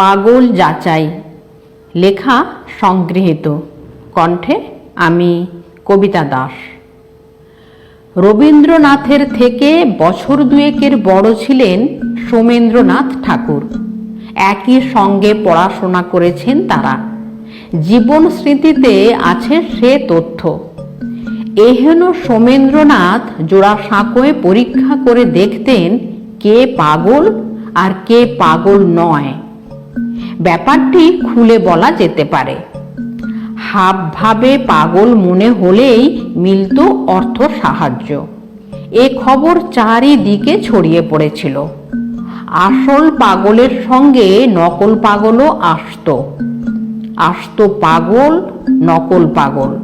পাগল যাচাই। লেখা সংগৃহীত। কণ্ঠে আমি কবিতা দাস। রবীন্দ্রনাথের থেকে বছর দুয়েকের বড় ছিলেন সোমেন্দ্রনাথ ঠাকুর। একই সঙ্গে পড়াশোনা করেছেন তারা। জীবন স্মৃতিতে আছে সে তথ্য। এহেন সোমেন্দ্রনাথ জোড়া সাঁকোয় পরীক্ষা করে দেখতেন কে পাগল আর কে পাগল নয়। ব্যাপারটি খুলে বলা যেতে পারে। হাবভাবে পাগল মনে হলেই মিলত অর্থ সাহায্য। এ খবর চারিদিকে ছড়িয়ে পড়েছিল। আসল পাগলের সঙ্গে নকল পাগলও আসতো। আসত পাগল, নকল পাগল।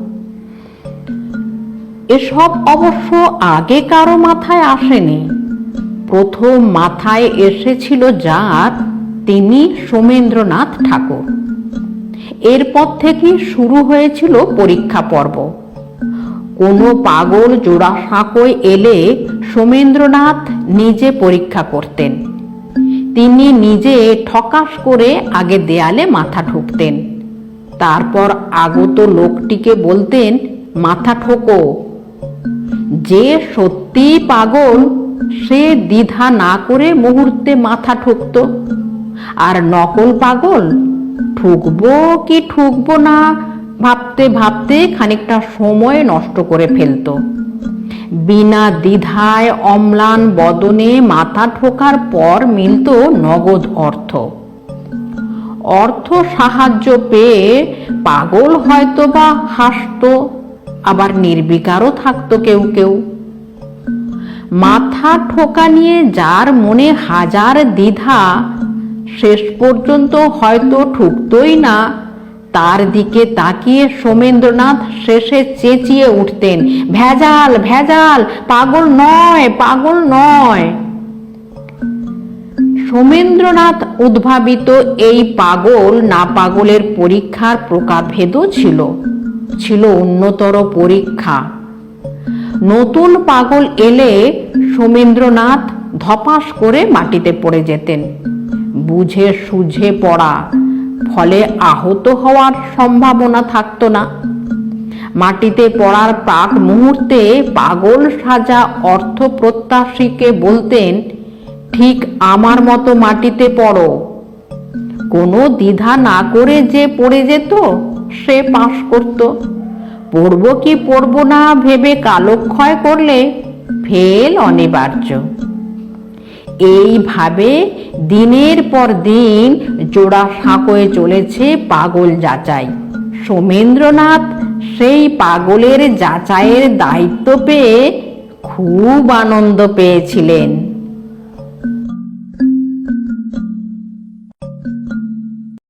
এসব অবশ্য আগে কারও মাথায় আসেনি। প্রথম মাথায় এসেছিল যার তিনি সোমেন্দ্রনাথ ঠাকুর। এরপর থেকে শুরু হয়েছিল পরীক্ষা পর্ব। কোনো পাগল জোড়া সাঁকোয় এলে সোমেন্দ্রনাথ নিজে পরীক্ষা করতেন। তিনি নিজে ঠকাস করে আগে দেয়ালে মাথা ঠুকতেন। তারপর আগত লোকটিকে বলতেন, মাথা ঠোকো। যে সত্যি পাগল, সে দ্বিধা না করে মুহূর্তে মাথা ঠুকতো। আর নকল পাগল? ঠুকবো কি ঠুকবো না? ভাবতে ভাবতে খানিকটা সময় নষ্ট করে ফেলতো। বিনা দ্বিধায় অম্লান বদনে মাথা ঠোকার পর মিলত নগদ অর্থ। অর্থ সাহায্য পেয়ে পাগল হয়তো বা হাসতো, আবার নির্বিকারও থাকতো কেউ কেউ। মাথা ঠোকা নিয়ে যার মনে হাজার দ্বিধা শেষ পর্যন্ত হয়তো ঠুকতই না। তার দিকে তাকিয়ে সোমেন্দ্রনাথ শেষে চেঁচিয়ে উঠতেন, ভেজাল ভেজাল, পাগল নয় পাগল নয়। সোমেন্দ্রনাথ উদ্ভাবিত এই পাগল না পাগলের পরীক্ষার প্রকারভেদও ছিল ছিল উন্নতর পরীক্ষা। নতুন পাগল এলে সোমেন্দ্রনাথ ধপাস করে মাটিতে পড়ে যেতেন। বুঝে সুঝে পড়া, ফলে আহত হওয়ার সম্ভাবনা থাকতো না। মাটিতে পড়ার প্রাক মুহূর্তে পাগল সাজা অর্থ প্রত্যাশীকে বলতেন, ঠিক আমার মতো মাটিতে পড়ো। কোনো দ্বিধা না করে যে পড়ে যেত, সে পাশ করত। পড়ব কি পড়ব না ভেবে কালক্ষয় করলে ফেল অনিবার্য। এইভাবে দিনের পর দিন জোড়া সাঁকোয়ে চলেছে পাগল যাচাই। সোমেন্দ্রনাথ সেই পাগলের যাচাইয়ের দায়িত্ব পেয়ে খুব আনন্দ পেয়েছিলেন।